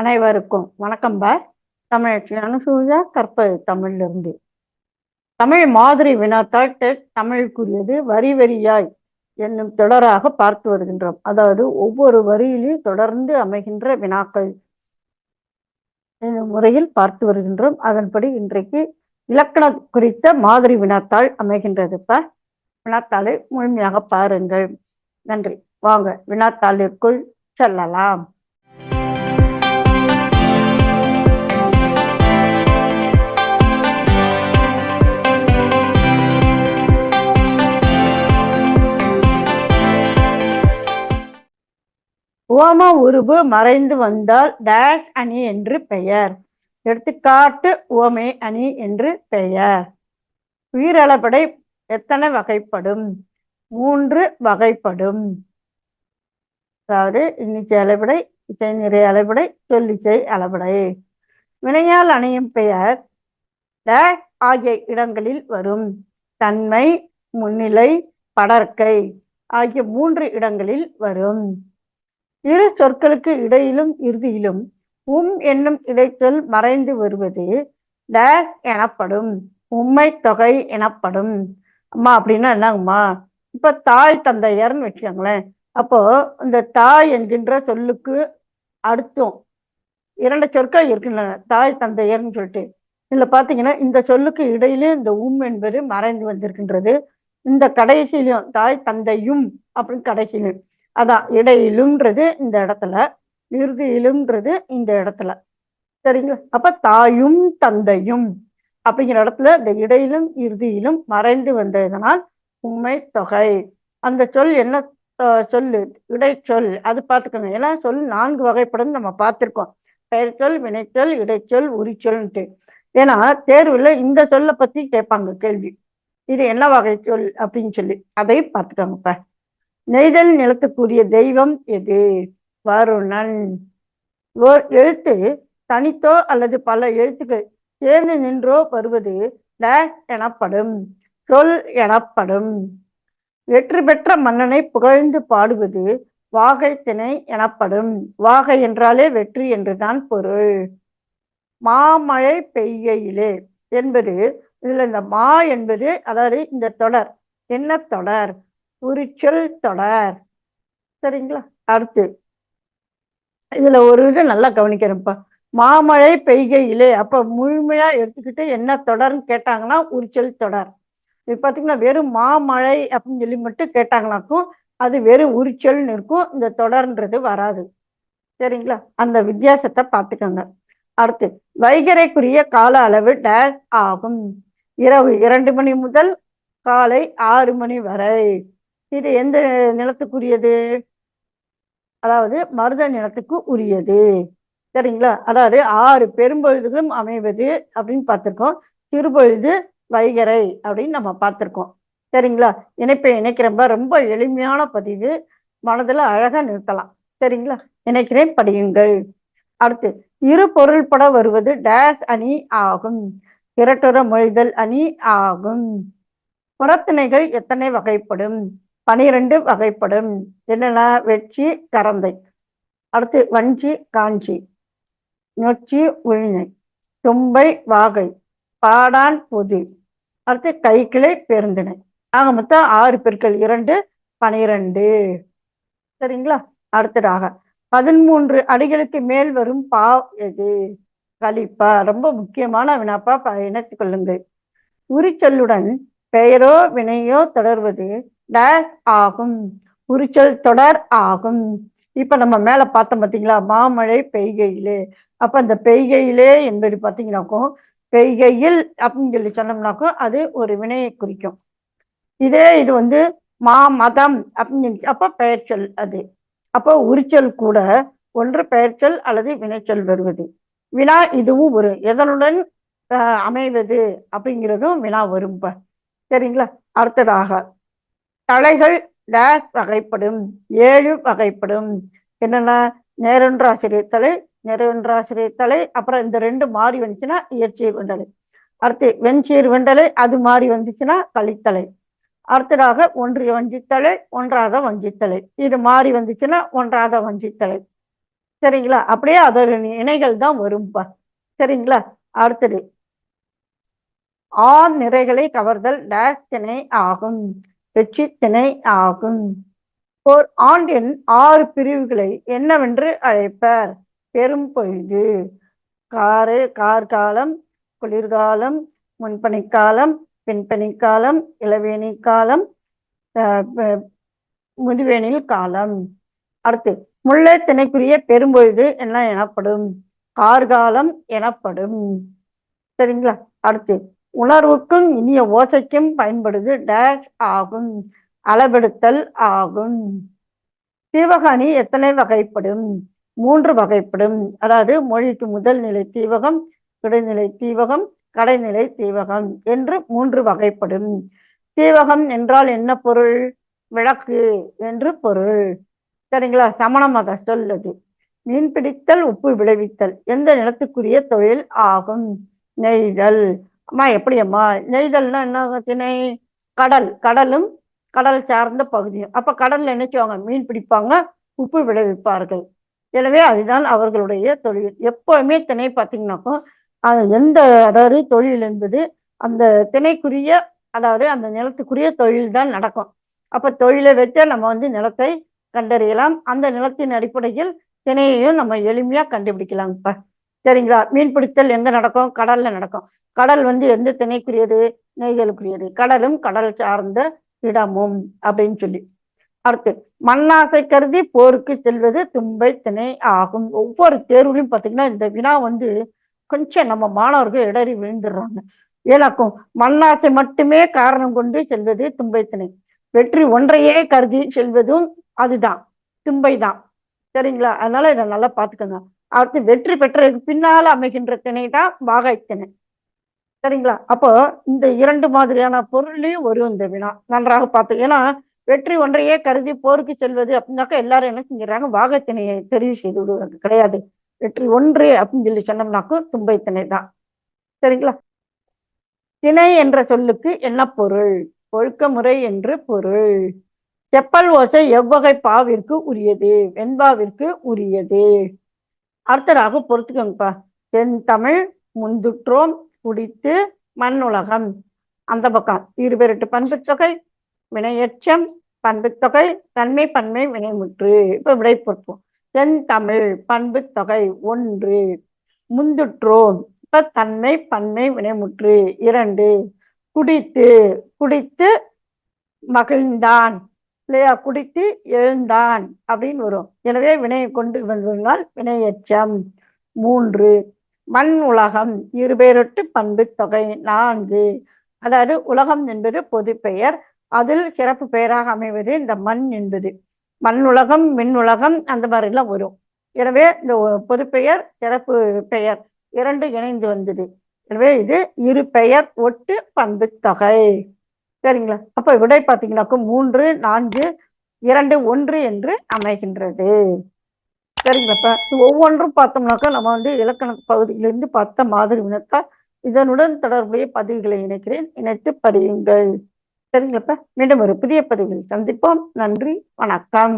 அனைவருக்கும் வணக்கம் பா. தமிழ் அனுசூயா கற்பது தமிழிலிருந்து. தமிழ் மாதிரி வினாத்தாள் தமிழுக்குரியது வரி வரியாய் என்னும் தொடராக பார்த்து வருகின்றோம். அதாவது ஒவ்வொரு வரியிலும் தொடர்ந்து அமைகின்ற வினாக்கள் என்னும் முறையில் பார்த்து வருகின்றோம். அதன்படி இன்றைக்கு இலக்கணம் குறித்த மாதிரி வினாத்தாள் அமைகின்றதுப்ப வினாத்தாளை முழுமையாக பாருங்கள். நன்றி. வாங்க வினாத்தாளிற்குள் செல்லலாம். உவம உருபு மறைந்து வந்தால் டேஷ் அணி என்று பெயர். எடுத்துக்காட்டு உவமை அணி என்று பெயர். உயிரளபடை எத்தனை வகைப்படும்? மூன்று வகைப்படும். அதாவது இன்னிச்சை அளபடை இசை நிறை அளபடை சொல்லிசை அளபடை வினையால் அணையும் பெயர் டேஷ் ஆகிய இடங்களில் வரும். தன்மை முன்னிலை படற்கை ஆகிய மூன்று இடங்களில் வரும். இரு சொற்களுக்கு இடையிலும் இறுதியிலும் உம் என்னும் இடைச்சொல் மறைந்து வருவது டேஷ் எனப்படும் உண்மை தொகை எனப்படும். அம்மா அப்படின்னா என்னங்கம்மா? இப்ப தாய் தந்தையர்னு வச்சுக்கோங்களேன். அப்போ இந்த தாய் என்கின்ற சொல்லுக்கு அடுத்தும் இரண்டு சொற்கள் இருக்கின்றன தாய் தந்தையர்னு சொல்லிட்டு. இதுல பாத்தீங்கன்னா இந்த சொல்லுக்கு இடையிலும் இந்த உம் என்பது மறைந்து வந்திருக்கின்றது. இந்த கடைசியிலும் தாய் தந்தையும் அப்படின்னு கடைசியிலும். அதான் இடையிலும்ன்றது இந்த இடத்துல இறுதியிலும்ன்றது இந்த இடத்துல. சரிங்களா? அப்ப தாயும் தந்தையும் அப்படிங்கிற இடத்துல இந்த இடையிலும் இறுதியிலும் மறைந்து வந்ததனால் உண்மை தொகை. அந்த சொல் என்ன? சொல்லு இடைச்சொல். அது பார்த்துக்கோங்க. ஏன்னா சொல் நான்கு வகைப்படும் நம்ம பார்த்துருக்கோம். சொல் வினைச்சொல் இடைச்சொல் உரிச்சொல்ன்ட்டு. ஏன்னா தேர்வுல இந்த சொல்லை பத்தி கேட்பாங்க கேள்வி. இது என்ன வகை சொல் அப்படின்னு சொல்லி. அதையும் பார்த்துக்கோங்கப்ப. நெய்தல் நிலத்துக்குரிய தெய்வம் எது? வருணன் எழுத்து தனித்தோ அல்லது பல எழுத்துக்கள் சேர்ந்து நின்றோ வருவது எனப்படும் சொல் எனப்படும். வெற்றி பெற்ற மன்னனை புகழ்ந்து பாடுவது வாகை திணை எனப்படும். வாகை என்றாலே வெற்றி என்றுதான் பொருள். மாமழை பெய்கையிலே என்பது இதுல இந்த மா என்பது அதாவது இந்த தொடர் என்ன தொடர்? உரிச்சொல் தொடர். சரிங்களா? அடுத்து. இதுல ஒரு இது நல்லா கவனிக்கிறேன்ப்பா. மாமழை பெய்கையிலே. அப்ப முழுமையா எடுத்துக்கிட்டு என்ன தொடர்னு கேட்டாங்கன்னா உரிச்சல் தொடர். இது பாத்தீங்கன்னா வெறும் மாமழை அப்படின்னு சொல்லி மட்டும் கேட்டாங்கனாக்கும் அது வெறும் உரிச்சல்னு இருக்கும். இந்த தொடர்ன்றது வராது. சரிங்களா? அந்த வித்தியாசத்தை பார்த்துக்கோங்க அடுத்து. வைகரைக்குரிய கால அளவு டேஷ் ஆகும். இரவு இரண்டு மணி முதல் காலை ஆறு மணி வரை. இது எந்த நிலத்துக்குரியது? அதாவது மருத நிலத்துக்கு உரியது. சரிங்களா? அதாவது ஆறு பெரும்பொழுதுகளும் அமைவது அப்படின்னு பார்த்துருக்கோம். சிறுபொழுது வைகரை அப்படின்னு நம்ம பார்த்துருக்கோம். சரிங்களா? இணைப்பை இணைக்கிறப்ப ரொம்ப எளிமையான பதிவு. மனதில் அழகா நிறுத்தலாம். சரிங்களா? இணைக்கிறேன் படியுங்கள். அடுத்து இரு பொருள்பட வருவது டேஷ் அணி ஆகும். இரட்டுற மொழிதல் அணி ஆகும். புறத்திணைகள் எத்தனை வகைப்படும்? பனிரெண்டு வகைப்படும். என்னென்ன வெற்றி கரந்தை அடுத்து வஞ்சி காஞ்சி. நொச்சி உழிஞை தும்பை வாகை. பாடான் பொது. அடுத்து கைக்கிளை பெருந்திணை. ஆக மொத்தம் ஆறு பெருக்கள். இரண்டு பனிரெண்டு. சரிங்களா? அடுத்ததாக பதிமூன்று அடிகளுக்கு மேல் வரும் பா எது? கலிப்பா. ரொம்ப முக்கியமான வினாப்பா இணைத்துக் கொள்ளுங்கள். உரிச்சொல்லுடன் பெயரோ வினையோ தொடர்வது டேஷ் ஆகும். உரிச்சல் தொடர் ஆகும். இப்ப நம்ம மேல பார்த்தோம் பார்த்தீங்களா மாமழை பெய்கையிலே. அப்ப அந்த பெய்கையிலே என்பது பார்த்தீங்கன்னாக்கும் பெய்கையில் அப்படின்னு சொல்லி சொன்னோம்னாக்கும் அது ஒரு வினையை குறிக்கும். இதே இது வந்து மா மதம் அப்படின்னு அப்ப பெயர்ச்சொல் அது. அப்போ உரிச்சல் கூட ஒன்று பெயர்ச்சொல் அல்லது வினைச்சொல் வருவது. வினா இதுவும் ஒரு எதனுடன் அமைவது அப்படிங்கிறதும் வினா வரும் சரிங்களா? அடுத்ததாக தலைகள் டேஷ் வகைப்படும் ஏழு வகைப்படும். என்னென்ன நேரன்றாசிரிய தலை நிறைவொன்றாசிரியர் தலை அப்புறம் இந்த ரெண்டு மாறி வந்துச்சுன்னா இயற்சியர் வெண்டலை அடுத்து வெஞ்சீர் வெண்டலை அது மாறி வந்துச்சுன்னா கலித்தலை. அடுத்ததாக ஒன்றிய வஞ்சித்தலை ஒன்றாத வஞ்சித்தலை. இது மாறி வந்துச்சுன்னா ஒன்றாத வஞ்சித்தலை. சரிங்களா? அப்படியே அதோட இணைகள் தான் வரும்பா. சரிங்களா? அடுத்தது ஆண் நிறைகளை கவர்தல் டேஷ் ஆகும். வெற்றி திணை ஆகும். ஓர் ஆண்டின் ஆறு பிரிவுகளை என்னவென்று அழைப்பர்? பெரும் பொழுது. காரு கார்காலம் குளிர்காலம் முன்பனிக்காலம் பின்பனிக்காலம் இளவேணி காலம் முதுவேனில் காலம். அடுத்து முல்லை திணைக்குரிய பெரும்பொழுது என்ன எனப்படும்? கார்காலம் எனப்படும். சரிங்களா? அடுத்து உணர்வுக்கும் இனிய ஓசைக்கும் பயன்படுது டேஷ் ஆகும் அளவெடுத்தல் ஆகும். தீவகாணி எத்தனை வகைப்படும்? மூன்று வகைப்படும். அதாவது மொழிக்கு முதல் நிலை தீவகம் இடைநிலை தீவகம் கடைநிலை தீவகம் என்று மூன்று வகைப்படும். தீவகம் என்றால் என்ன பொருள்? விளக்கு என்று பொருள். சரிங்களா? சமண மத சொல்லது. மீன் பிடித்தல் உப்பு விளைவித்தல். எந்த நிலத்துக்குரிய தொழில் ஆகும்? நெய்தல். அம்மா எப்படி அம்மா நெய்தல்னா என்ன திணை கடல். கடலும் கடல் சார்ந்த பகுதியும். அப்ப கடல்ல என்ன செய்வாங்க? மீன் பிடிப்பாங்க உப்பு விளைவிப்பார்கள். எனவே அதுதான் அவர்களுடைய தொழில். எப்பவுமே திணை பார்த்தீங்கன்னாக்கோ எந்த அதாவது தொழில் என்பது அந்த திணைக்குரிய அதாவது அந்த நிலத்துக்குரிய தொழில் தான் நடக்கும். அப்ப தொழிலை வச்சா நம்ம வந்து நிலத்தை கண்டறியலாம். அந்த நிலத்தின் அடிப்படையில் திணையையும் நம்ம எளிமையா கண்டுபிடிக்கலாம் இப்போ சரிங்களா? மீன் பிடித்தல் எங்க நடக்கும்? கடல்ல நடக்கும். கடல் வந்து எந்த திணைக்குரியது? நெய்தலுக்குரியது கடலும் கடல் சார்ந்த இடமும் அப்படின்னு சொல்லி. அடுத்து மண்ணாசை கருதி போருக்கு செல்வது தும்பை திணை ஆகும். ஒவ்வொரு தேர்வுலையும் பார்த்தீங்கன்னா இந்த வினா வந்து கொஞ்சம் நம்ம மாணவர்கள் இடறி விழுந்துடுறாங்க. ஏனாக்கும் மண்ணாசை மட்டுமே காரணம் கொண்டு செல்வது தும்பை திணை. வெற்றி ஒன்றையே கருதி செல்வதும் அதுதான். தும்பை தான். சரிங்களா? அதனால இதை நல்லா பார்த்துக்கோங்க அடுத்து வெற்றி பெற்றதுக்கு பின்னால் அமைகின்ற திணை தான் வாகை திணை சரிங்களா? அப்போ இந்த இரண்டு மாதிரியான பொருளையும் வரும் இந்த வினா நன்றாக பார்த்து. ஏன்னா வெற்றி ஒன்றையே கருதி போருக்கு செல்வது அப்படின்னாக்கா எல்லாரும் என்ன செஞ்சிடறாங்க? வாகத்திணையை தெரிவு செய்து விடுவாங்க. கிடையாது. வெற்றி ஒன்று அப்படின்னு சொல்லி சொன்னோம்னாக்கும் தும்பை திணை தான். சரிங்களா? திணை என்ற சொல்லுக்கு என்ன பொருள்? ஒழுக்க முறை என்று பொருள். செப்பல் ஓசை எவ்வகை பாவிற்கு உரியது? வெண்பாவிற்கு உரியது? அடுத்ததாக பொறுத்துக்கோங்கப்பா. தென் தமிழ் முந்துற்றோம் குடித்து மண்ணுலகம். அந்த பக்கம். இருபெருட்டு பண்புத்தொகை வினையச்சம் பண்புத்தொகை தன்மை பன்மை வினைமுற்று. இப்போ விடை பொறுப்போம். தென் தமிழ் பண்பு தொகை ஒன்று. முந்துற்றோம். இப்போ தன்மை பன்மை வினைமுற்று. இரண்டு. குடித்து குடித்து மகிழ்ந்தான். இல்லையா? குடித்து எழுந்தான் அப்படின்னு வரும். எனவே வினையை கொண்டு வந்தால் வினையச்சம் மூன்று மண் உலகம் இருபெயரொட்டு பண்பு தொகை நான்கு. அதாவது உலகம் என்பது பொது பெயர். அதில் சிறப்பு பெயராக அமைவது இந்த மண் என்பது. மண் உலகம் மின் உலகம் அந்த மாதிரிலாம் வரும். எனவே இந்த பொது பெயர் சிறப்பு பெயர் இரண்டு இணைந்து வந்தது. எனவே இது இரு பெயர் ஒட்டு பண்பு தொகை. சரிங்களா? அப்ப விடை பார்த்தீங்கன்னாக்கா மூன்று நான்கு இரண்டு ஒன்று என்று அமைகின்றது. சரிங்களாப்பா ஒவ்வொன்றும் பார்த்தோம்னாக்கா நம்ம வந்து இலக்கண பகுதியிலிருந்து பார்த்த மாதிரி வினத்தால் இதனுடன் தொடர்புடைய பதிவுகளை இணைக்கிறேன். இணைத்து படியுங்கள். சரிங்களாப்பா மீண்டும் ஒரு புதிய பதிவில் சந்திப்போம். நன்றி. வணக்கம்.